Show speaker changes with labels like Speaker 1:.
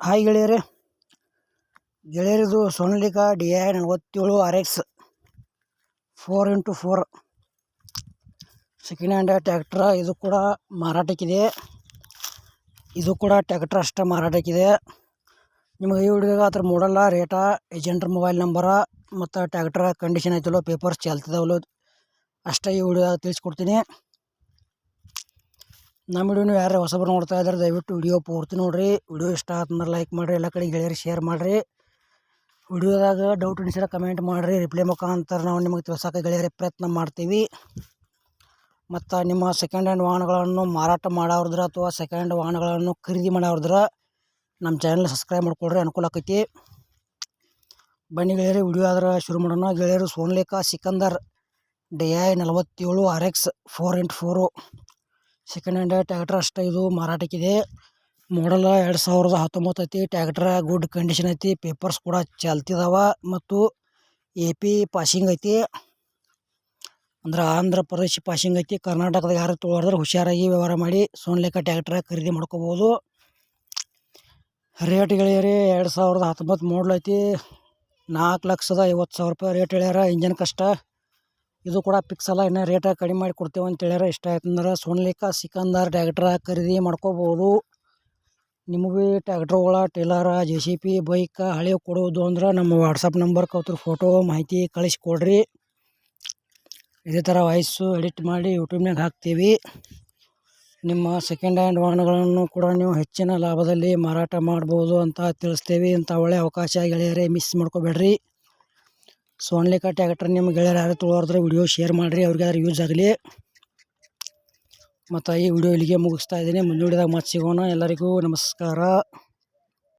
Speaker 1: Hi ಗೆಳೆಯರೇ. ಗೆಳೆಯರಿದು Sonalika D I ನಲವತ್ತೇಳು R X four into four. Second hand tractor ಇದು ಕೂಡ ಮಾರಾಟಕ್ಕಿದೆ. ಇದು ಕೂಡ ಟ್ಯಾಕ್ಟ್ರ್ ಅಷ್ಟೇ ಮಾರಾಟಕ್ಕಿದೆ. ನಿಮಗೆ ಈ ಹುಡುಗ ಅದ್ರ ಮೂಡಲ್ಲ ರೇಟ ಏಜೆಂಟ್ರ ಮೊಬೈಲ್ ನಂಬರ ಮತ್ತು ಟ್ಯಾಕ್ಟ್ರ ಕಂಡೀಷನ್ ಐತಲ್ಲೋ ಪೇಪರ್ಸ್ ಚಾಲ್ತಿದಾವಲ್ಲೋ ಅಷ್ಟೇ ಈ ವಿಡಿಯೋ ತಿಳಿಸ್ಕೊಡ್ತೀನಿ. ನಮ್ಮ ವಿಡಿಯೋ ನೀವು ಯಾರು ಹೊಸಬ್ರು ನೋಡ್ತಾ ಇದ್ದಾರೆ ದಯವಿಟ್ಟು ವಿಡಿಯೋ ಪೂರ್ತಿ ನೋಡಿರಿ. ವಿಡಿಯೋ ಇಷ್ಟ ಆತಂದ್ರೆ ಲೈಕ್ ಮಾಡಿರಿ, ಎಲ್ಲ ಕಡೆ ಗೆಳೆಯರು ಶೇರ್ ಮಾಡಿರಿ. ವಿಡಿಯೋದಾಗ ಡೌಟ್ ಅನಿಸಿದ್ರೆ ಕಮೆಂಟ್ ಮಾಡಿರಿ. ರಿಪ್ಲೈ ಮುಖಾಂತರ ನಾವು ನಿಮಗೆ ತಿಳ್ಸೋಕೆ ಗೆಳೆಯರಿ ಪ್ರಯತ್ನ ಮಾಡ್ತೀವಿ. ಮತ್ತು ನಿಮ್ಮ ಸೆಕೆಂಡ್ ಹ್ಯಾಂಡ್ ವಾಹನಗಳನ್ನು ಮಾರಾಟ ಮಾಡೋರ್ದ್ರ ಅಥವಾ ಸೆಕೆಂಡ್ ಹ್ಯಾಂಡ್ ವಾಹನಗಳನ್ನು ಖರೀದಿ ಮಾಡೋರ್ದ್ರ ನಮ್ಮ ಚಾನಲ್ ಸಬ್ಸ್ಕ್ರೈಬ್ ಮಾಡ್ಕೊಳ್ರಿ ಅನುಕೂಲ ಆಕೈತಿ. ಬನ್ನಿ ಗೆಳೆಯರಿ, ವಿಡಿಯೋ ಆದ್ರೆ ಶುರು ಮಾಡೋಣ. ಗೆಳೆಯರು ಸೋನ್ಲೇಖ, ಸಿಕಂದರ್. ಡಿ ಐ ನಲವತ್ತೇಳು R X four into four. Second hand tractor ಅಷ್ಟೇ ಇದು, ಮಾರಾಟಕ್ಕಿದೆ. ಮಾಡಲ್ ಎರಡು ಸಾವಿರದ ಹತ್ತೊಂಬತ್ತು ಐತಿ ಟ್ಯಾಕ್ಟ್ರ ಗುಡ್ ಕಂಡೀಷನ್ ಐತಿ ಪೇಪರ್ಸ್ ಕೂಡ ಚಾಲ್ತಿದಾವ ಮತ್ತು ಎ ಪಿ ಪಾಸಿಂಗ್ ಐತಿ. ಅಂದ್ರೆ ಆಂಧ್ರ ಪ್ರದೇಶ ಪಾಸಿಂಗ್ ಐತಿ, ಕರ್ನಾಟಕದಾಗ ಯಾರು ತೊಗೊಳೋದ್ರೆ ಹುಷಾರಾಗಿ ವ್ಯವಹಾರ ಮಾಡಿ ಸೋನ್ಲೇಖ ಟ್ಯಾಕ್ಟ್ರ ಖರೀದಿ ಮಾಡ್ಕೋಬೋದು. ರೇಟ್ ಗೆಳೆಯರಿ, ಎರಡು ಸಾವಿರದ ಹತ್ತೊಂಬತ್ತು ಮಾಡಲ್ ಐತಿ. ನಾಲ್ಕು ಲಕ್ಷದ ಐವತ್ತು ಸಾವಿರ ರೂಪಾಯಿ ರೇಟ್ ಹೇಳ್ಯಾರ ಇಂಜನ್ ಕಷ್ಟ. ಇದು ಕೂಡ ಪಿಕ್ಸ್ ಇನ್ನೂ ರೇಟ ಕಡಿಮೆ ಮಾಡಿ ಕೊಡ್ತೇವೆ ಅಂತ ಹೇಳ್ಯಾರ. ಇಷ್ಟ ಆಯ್ತಂದ್ರೆ ಸೋನ್ಲಿಕ, ಸಿಕಂದರ್ ಟ್ಯಾಕ್ಟ್ರ ಖರೀದಿ ಮಾಡ್ಕೋಬೋದು. ನಿಮಗೆ ಟ್ಯಾಕ್ಟ್ರುಗಳ, trailer J C B bike, ಹಳೆ ಕೊಡೋದು ಅಂದ್ರೆ ನಮ್ಮ ವಾಟ್ಸಪ್ ನಂಬರ್ ಕೌತ್ರ ಫೋಟೋ ಮಾಹಿತಿ ಕಳಿಸ್ಕೊಡ್ರಿ. ಇದೇ ಥರ ವಾಯ್ಸು ಎಡಿಟ್ ಮಾಡಿ ಯೂಟ್ಯೂಬ್ನಾಗ ಹಾಕ್ತೀವಿ. ನಿಮ್ಮ ಸೆಕೆಂಡ್ ಹ್ಯಾಂಡ್ ವಾಹನಗಳನ್ನು ಕೂಡ ನೀವು ಹೆಚ್ಚಿನ ಲಾಭದಲ್ಲಿ ಮಾರಾಟ ಮಾಡ್ಬೋದು ಅಂತ ತಿಳಿಸ್ತೇವೆ. ಇಂಥ ಒಳ್ಳೆ ಅವಕಾಶ ಗೆಳೆಯರೇ ಮಿಸ್ ಮಾಡ್ಕೋಬೇಡ್ರಿ. ಸೋನ್ಲಿಕ ಟ್ಯಾಕ್ಟರ್ ನಿಮ್ಮ ಗೆಳೆಯರು ಯಾರು ತೊಗೊಳೋದ್ರೆ ವಿಡಿಯೋ ಶೇರ್ ಮಾಡಿರಿ, ಅವ್ರಿಗೆ ಯಾರು ಯೂಸ್ ಆಗಲಿ. ಮತ್ತು ಈ ವಿಡಿಯೋ ಇಲ್ಲಿಗೆ ಮುಗಿಸ್ತಾ ಇದ್ದೀನಿ. ಮುಂದೂಡಿದಾಗ ಮತ್ತೆ ಸಿಗೋಣ. ಎಲ್ಲರಿಗೂ ನಮಸ್ಕಾರ.